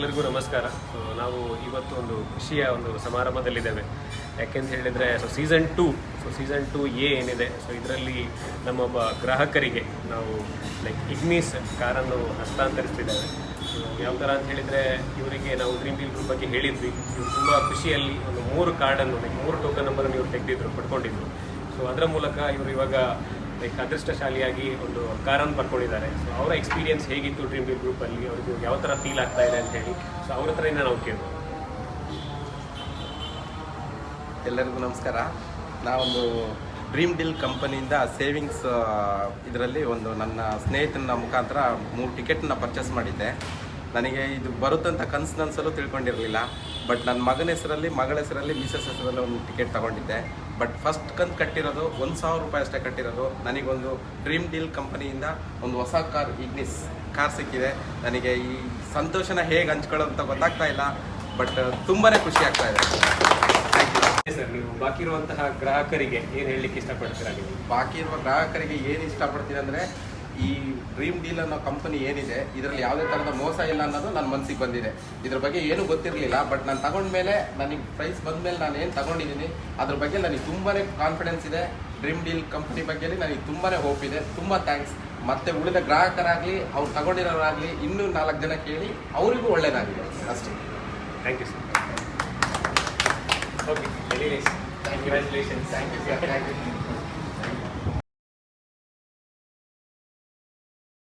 ಎಲ್ಲರಿಗೂ ನಮಸ್ಕಾರ. ನಾವು ಇವತ್ತು ಒಂದು ಖುಷಿಯ ಒಂದು ಸಮಾರಂಭದಲ್ಲಿದ್ದೇವೆ. ಯಾಕೆಂತ ಹೇಳಿದರೆ so season two so season two a ಏನಿದೆ ಸೊ ಇದರಲ್ಲಿ ನಮ್ಮೊಬ್ಬ ಗ್ರಾಹಕರಿಗೆ ನಾವು ಲೈಕ್ ಇಗ್ನೀಸ್ ಕಾರನ್ನು ಹಸ್ತಾಂತರಿಸ್ತಿದ್ದೇವೆ. ಸೊ ಯಾವ ಥರ ಅಂತ ಹೇಳಿದರೆ, ಇವರಿಗೆ ನಾವು ಗ್ರೀನ್ ಡೀಲ್ ಗ್ರೂಪ್ ಬಗ್ಗೆ ಹೇಳಿದ್ವಿ. ಇವರು ತುಂಬ ಖುಷಿಯಲ್ಲಿ ಒಂದು ಮೂರು ಕಾರ್ಡನ್ನು ಲೈಕ್ ಮೂರು ಟೋಕನ್ ನಂಬರನ್ನು ಇವರು ತೆಗೆದಿದ್ರು, ಪಡ್ಕೊಂಡಿದ್ರು. ಸೊ ಅದರ ಮೂಲಕ ಇವರು ಇವಾಗ ಲೈಕ್ ಅದೃಷ್ಟಶಾಲಿಯಾಗಿ ಒಂದು ಕಾರನ್ನು ಪಡ್ಕೊಂಡಿದ್ದಾರೆ. ಸೊ ಅವರ ಎಕ್ಸ್ಪೀರಿಯನ್ಸ್ ಹೇಗಿತ್ತು ಡ್ರೀಮ್ ಬಿಗ್ ಗ್ರೂಪ್ ಅಲ್ಲಿ? ಅವ್ರಿಗೆ ಯಾವ ಥರ ಫೀಲ್ ಆಗ್ತಾ ಇದೆ ಅಂತ ಹೇಳಿ. ಸೊ ಅವ್ರ ಹತ್ರ ನಾವು ಕೇಳ್ಬೋದು. ಎಲ್ಲರಿಗೂ ನಮಸ್ಕಾರ. ನಾವೊಂದು ಡ್ರೀಮ್ ಡೀಲ್ ಕಂಪನಿಯಿಂದ ಸೇವಿಂಗ್ಸ್ ಇದರಲ್ಲಿ ಒಂದು ನನ್ನ ಸ್ನೇಹಿತನ ಮುಖಾಂತರ ಮೂರು ಟಿಕೆಟ್ನ ಪರ್ಚೇಸ್ ಮಾಡಿದ್ದೆ. ನನಗೆ ಇದು ಬರುತ್ತಂತ ಕನಸು ತಿಳ್ಕೊಂಡಿರಲಿಲ್ಲ. ಬಟ್ ನನ್ನ ಮಗನ ಹೆಸರಲ್ಲಿ, ಮಗಳ ಹೆಸರಲ್ಲಿ ಮಿಸಸ್ ಹೆಸರಲ್ಲಿ ಒಂದು ಟಿಕೆಟ್ ತಗೊಂಡಿದ್ದೆ. ಬಟ್ ಫಸ್ಟ್ ಕಂತು ಕಟ್ಟಿರೋದು ಒಂದು ಸಾವಿರ ರೂಪಾಯಿ ಅಷ್ಟೇ ಕಟ್ಟಿರೋದು. ನನಗೊಂದು ಡ್ರೀಮ್ ಡೀಲ್ ಕಂಪನಿಯಿಂದ ಒಂದು ಹೊಸ ಕಾರ್ ಇಗ್ನಿಸ್ ಕಾರ್ ಸಿಕ್ಕಿದೆ. ನನಗೆ ಈ ಸಂತೋಷನ ಹೇಗೆ ಹಂಚ್ಕೊಳ್ಳೋದು ಅಂತ ಗೊತ್ತಾಗ್ತಾ ಇಲ್ಲ ಬಟ್ ತುಂಬಾ ಖುಷಿ ಆಗ್ತಾ ಇದೆ. ಸರ್ ನೀವು ಬಾಕಿ ಇರುವಂತಹ ಗ್ರಾಹಕರಿಗೆ ಏನು ಹೇಳಲಿಕ್ಕೆ ಇಷ್ಟಪಡ್ತೀರಾ ನೀವು? ಬಾಕಿ ಇರುವ ಗ್ರಾಹಕರಿಗೆ ಏನು ಇಷ್ಟಪಡ್ತೀರಾ ಅಂದರೆ ಈ ಡ್ರೀಮ್ ಡೀಲ್ ಅನ್ನೋ ಕಂಪನಿ ಏನಿದೆ, ಇದರಲ್ಲಿ ಯಾವುದೇ ಥರದ ಮೋಸ ಇಲ್ಲ ಅನ್ನೋದು ನನ್ನ ಮನಸ್ಸಿಗೆ ಬಂದಿದೆ. ಇದ್ರ ಬಗ್ಗೆ ಏನೂ ಗೊತ್ತಿರಲಿಲ್ಲ ಬಟ್ ನಾನು ತಗೊಂಡ್ಮೇಲೆ ನನಗೆ ಪ್ರೈಸ್ ಬಂದಮೇಲೆ ನಾನು ಏನು ತಗೊಂಡಿದ್ದೀನಿ ಅದ್ರ ಬಗ್ಗೆ ನನಗೆ ತುಂಬಾ ಕಾನ್ಫಿಡೆನ್ಸ್ ಇದೆ. ಡ್ರೀಮ್ ಡೀಲ್ ಕಂಪ್ನಿ ಬಗ್ಗೆ ನನಗೆ ತುಂಬಾ ಹೋಪ್ ಇದೆ, ತುಂಬ ಥ್ಯಾಂಕ್ಸ್ ಮತ್ತೆ ಉಳಿದ ಗ್ರಾಹಕರಾಗಲಿ, ಅವ್ರು ತಗೊಂಡಿರೋರಾಗಲಿ, ಇನ್ನೂ ನಾಲ್ಕು ಜನ ಕೇಳಿ ಅವರಿಗೂ ಒಳ್ಳೇದಾಗಿದೆ. ಅಷ್ಟೇ. Thank you sir okay congratulation thank you sir thank you